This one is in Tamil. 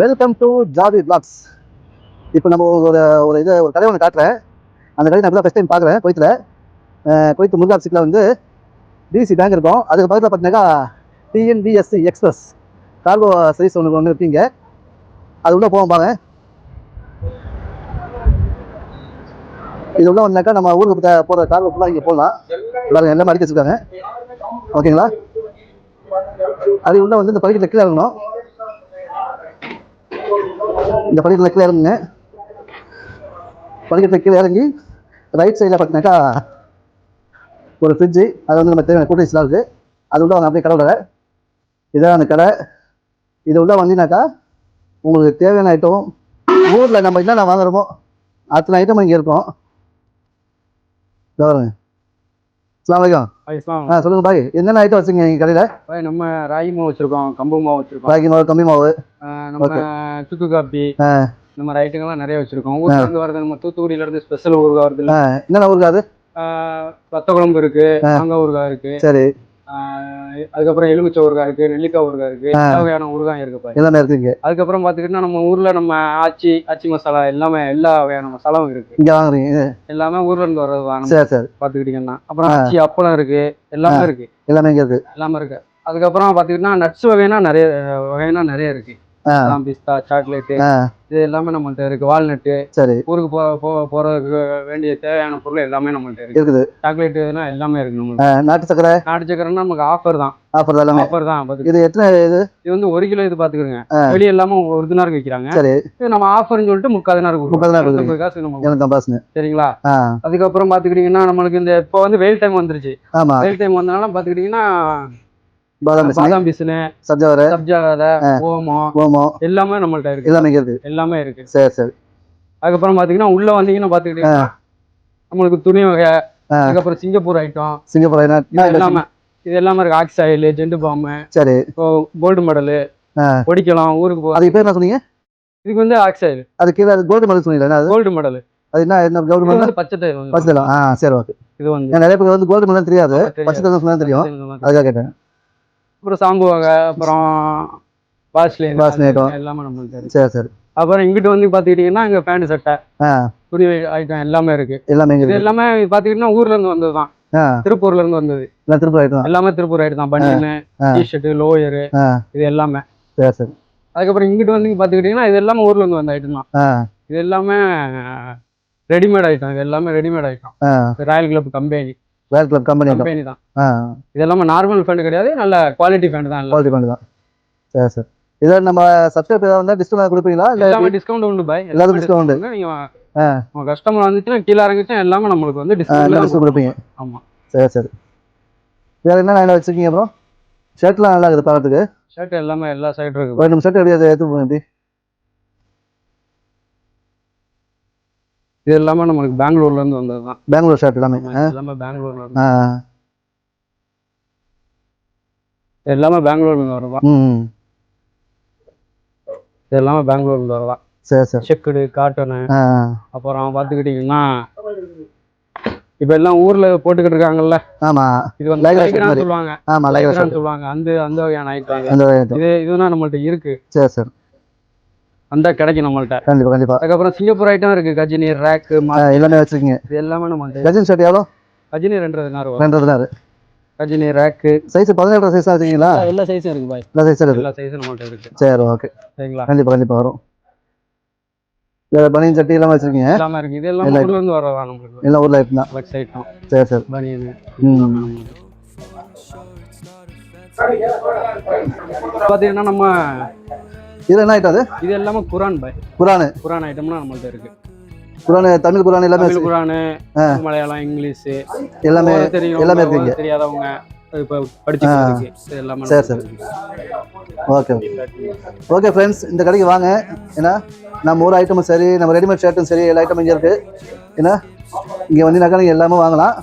வெல்கம் டு ஜாதி பிளாக்ஸ் இப்போ நம்ம ஒரு ஒரு இது ஒரு கடை ஒன்று காட்டுறேன். அந்த கதை நான் ஃபஸ்ட் டைம் பார்க்குறேன் குவைத்தில் குவைத் முருகா சிக்கில் வந்து டிசி பேங்க் இருக்கும். அதுக்கு பக்கத்தில் பார்த்தீங்கன்னா டிஎன்பிஎஸ்சி எக்ஸ்பிரஸ் கார்கோ சர்வீஸ் ஒன்று ஒன்று இருக்கீங்க. அது உள்ளே போவோம் பாருங்க. இது உள்ள வந்தாக்கா நம்ம ஊருக்கு போகிற கார்கோ ஃபுல்லாக இங்கே போகலாம் எல்லாரும் எல்லாமே அடிக்க வச்சுருக்காங்க. ஓகேங்களா? அது உள்ள வந்து இந்த பகுதியில் கீழே இறங்கணும். இந்த படிக்கட்டில் கீழே இறங்குங்க. படிக்கட்டில் கீழே இறங்கி ரைட் சைடில் பார்த்தீங்கன்னாக்கா ஒரு ஃப்ரிட்ஜு அது வந்து நம்ம தேவையான கூட்டரிஸ்லாம் இருக்குது அது உள்ள வாங்க அப்படியே கடை உள்ள இதான் அந்த கடை. இது உள்ள வந்தீங்கன்னாக்கா உங்களுக்கு தேவையான ஐட்டம் ஊரில் நம்ம என்னென்ன வாங்குறோமோ அத்தனை ஐட்டம் இங்கே இருக்கும். இதோ பாருங்க. பாய் இஸ்லாம் ஆ சொல்லுங்கள் பாய் என்னென்ன ஐட்டம் வச்சுங்க எங்கள் கடையில்? பாய் நம்ம ராகி மாவு வச்சிருக்கோம் கம்பு மாவு வச்சிருக்கோம். ராகி மாவு கம்மி மாவு. நம்ம சுக்கு காப்பி. இந்த மாதிரி ஐட்டங்கள்லாம் நிறைய வச்சிருக்கோம். இருந்து வரது நம்ம தூத்துக்குடியில இருந்து ஸ்பெஷல் ஊறுகாய் வருது என்னென்ன ஊருக்கு அது? வத்த குழம்பு இருக்கு மாங்காய் ஊறுகாய் இருக்கு. சரி. அதுக்கப்புறம் எலுமிச்சை ஊறுகாய் இருக்கு நெல்லிக்காய் ஊறுகாய் இருக்கு எல்லா வகையான ஊறுகாய் இருக்கு எல்லாமே இருக்குங்க. அதுக்கப்புறம் பாத்துக்கிட்டா நம்ம ஊர்ல நம்ம ஆச்சி ஆச்சி மசாலா எல்லாமே எல்லா வகையான மசாலாவும் இருக்கு. இங்கே வாங்குறீங்க? எல்லாமே ஊர்ல இருந்து வர்றது தான் சரி சரி. பாத்துக்கிட்டீங்கன்னா அப்புறம் ஆச்சி அப்பளம் இருக்கு எல்லாமே இருக்கு. எல்லாமே இங்கே இருக்குது எல்லாமே இருக்கு. அதுக்கப்புறம் பாத்துக்கிட்டா நட்ஸ் வகைனா நிறைய வகைனா நிறைய இருக்கு. பிஸ்தா சாக்லேட்டு ஆ. இது எல்லாமே நம்மள்ட்ட இருக்கு. வால்நட்டு சரி. ஊருக்கு போ போறதுக்கு வேண்டிய தேவையான பொருள் எல்லாமே நம்மள்ட்ட இருக்கு. இருக்குது. சாக்லேட்டுனா எல்லாமே இருக்கு நம்மளுக்கு நாட்டு சக்கரை? நாட்டு சக்கரைன்னா நமக்கு ஆஃபர் தான். ஆஃபர் எல்லாமே ஆஃபர் தான் இது எத்தனை இது? இது வந்து ஒரு கிலோ இது பாத்துக்கிறோங்க. வெளியே எல்லாமே ஒரு தினாருக்கு விற்கிறாங்க சரி. இது நம்ம ஆஃபர்னு சொல்லிட்டு முக்கால் தினாருக்கு முக்கால் தினாருக்கு காசு எனக்கு தம்பாஸ்னு சரிங்களா? அதுக்கப்புறம் பாத்துக்கிட்டீங்கன்னா நம்மளுக்கு இந்த இப்போ வந்து வெயில் டைம் வந்துருச்சு. வெயில் டைம் வந்தனால பாத்துக்கிட்டீங்கன்னா பாதாம் பாதாம் பிசுனு சப்ஜா வரை சப்ஜா விதை ஓமம் ஓமம் எல்லாமே நம்மள்ட்ட இருக்கு. எல்லாமே இங்கே இருக்குது எல்லாமே இருக்கு. சரி சரி. அதுக்கப்புறம் பாத்தீங்கன்னா உள்ள வந்தீங்கன்னா பாத்துக்கிட்டீங்கன்னா நம்மளுக்கு துணி வகை அதுக்கப்புறம் சிங்கப்பூர் ஐட்டம் சிங்கப்பூர் இது? எல்லாமே இது எல்லாமே இருக்கு. ஆக்ஸ் ஆயில் ஜெண்டு பாம்பு சரி. கோல்டு மெடலு ஆ. பொடிக்கலாம் ஊருக்கு போ அதுக்கு பேர் என்ன சொன்னீங்க? இதுக்கு வந்து ஆக்ஸ் ஆயில் அது கீழே அது கோல்டு மெடல் சொன்னீங்களா அது? Gold medal. அது என்ன என்ன கோல்டு மெடல்? பச்சை பச்சை ஆ சரி ஓகே இது வந்து நிறைய பேர் வந்து கோல்டு மெடல் தெரியாது. பச்சை தெரியும். அதுக்காக கேட்டேன். அப்புறம் சாம்பு வகை அப்புறம் வாஸ்லின் item. எல்லாமே நம்மளுக்கு சரி சரி. அப்புறம் இங்கிட்டு வந்து பாத்துக்கிட்டீங்கன்னா இங்க பேண்ட் சட்டை துணி ஐட்டம் எல்லாமே இருக்கு. எல்லாமே இது எல்லாமே பாத்துக்கிட்டீங்கன்னா ஊர்ல இருந்து வந்ததுதான். ஆ. திருப்பூர்ல இருந்து வந்தது. எல்லாம் திருப்பூர் ஐட்டம் தான்? எல்லாமே திருப்பூர் ஐட்டம் தான். பனியனு ஆ. டிஷர்ட் லோயரு இது எல்லாமே. சரி சரி. அதுக்கப்புறம் இங்கிட்டு வந்து பாத்துக்கிட்டீங்கன்னா இது எல்லாமே ஊர்ல இருந்து வந்த ஐட்டம் தான். இது எல்லாமே ரெடிமேட் ஐட்டம் இது எல்லாமே readymade item royal club company where club company company தான். ஆ இது எல்லாமே நார்மல் ஃபேண்ட் கிடையாது நல்ல குவாலிட்டி ஃபேண்ட் தான். குவாலிட்டி பண்ணி தான். சரி சரி. இதை நம்ம சப்ஸ்கிரைப் வந்தால் டிஸ்கவுண்ட் கொடுப்பீங்களா? இல்லை எல்லாமே டிஸ்கவுண்ட் உண்டு பாய். எல்லாத்துக்கும் discount உண்டு. நீங்க ஆ. உங்க கஸ்டமர் வந்துச்சுன்னா கீழே இறங்கிச்சுன்னா எல்லாமே நம்மளுக்கு வந்து டிஸ்கவுண்ட் டிஸ்கவுண்ட் கொடுப்பீங்க. ஆமா. சரி சரி. வேறு என்ன என்ன வச்சுருக்கீங்க அப்புறம் ஷர்ட்லாம் நல்லா இருக்குது பார்க்கறதுக்கு. ஷர்ட் எல்லாமே எல்லா சைடும் இருக்கு ஒரு நம்ம ஷர்ட் எப்படி எடுத்து எப்படி? இது எல்லாமே நம்மளுக்கு பெங்களூர்ல இருந்து வந்தது தான். பெங்களூர் ஷர்ட் எல்லாமே. எல்லாமே பெங்களூர்ல இருந்து. எல்லாமே பெங்களூர்ல இருந்து வரதான் இது எல்லாமே பெங்களூர்ல இருந்து வரதான் சரி சரி. செக்குடு காட்டனு அப்புறம் பார்த்துக்கிட்டிங்கன்னா இப்போ எல்லாம் ஊர்ல போட்டுக்கிட்டு இருக்காங்கல்ல. ஆமாம் இது வந்து. சொல்லுவாங்க. ஷர்ட் சொல்லுவாங்க. அந்த அந்த வகையான ஐட்டம் இது. அந்த ஐட்டம். இது இதுனா நம்மள்ட்ட இருக்கு. சரி சரி. அந்த கிடைக்கும் நம்மள்ட்ட கண்டிப்பாக கண்டிப்பாக அதுக்கப்புறம் சிங்கப்பூர் ஐட்டம் இருக்கு கஜினி ரேக்கு ஆ எல்லாமே வச்சுருக்கீங்க. இது எல்லாமே நம்மள்ட்ட கஜின் ஷர்ட் எவ்வளோ? கஜினி ரெண்டு நார் வரும் ரெண்டு நாள் கஜினி ரேக்கு சைஸ் பதினெட்டு சைஸாக வச்சுருக்கீங்களா? எல்லா சைஸும் இருக்கு பாய். எல்லா சைஸும் இருக்குது எல்லா சைஸும் நம்மள்ட்ட இருக்கு. சரி ஓகே சரிங்களா? கண்டிப்பாக கண்டிப்பாக வரும். வேறு பனியன் சட்டி எல்லாம் வச்சுருக்கீங்க? எல்லாமே இருக்கு. இது எல்லாம் எல்லா ஊர்ல இருந்து வரதா நம்மளுக்கு? எல்லாம் ஊரில் ஃப்ளெக்ஸ் ஐட்டம் சரி சரி. பனியனு. ம். பாத்தீங்கன்னா நம்ம இது என்ன ஐட்டம் அது? இது எல்லாமே குரான் பாய். குரானு? குரான் ஐட்டம்னா நம்மள்ட்ட இருக்கு. குரானு தமிழ் குரான் எல்லாமே தமிழ் குரானு மலையாளம் இங்கிலீஷ் எல்லாமே எல்லாமே இருக்குங்க. தெரியாதவங்க சரி, சரி. Okay okay. ஃப்ரெண்ட்ஸ் இந்த கடைக்கு வாங்க. ஏன்னா நம்ம ஊர் ஐட்டமும் சரி நம்ம ரெடிமேட் ஷர்ட்டும் சரி எல்லா ஐட்டமும் இங்கே இருக்குது ஏன்னா இங்கே வந்தீங்கன்னாக்கா நீங்கள் எல்லாமே வாங்கலாம்.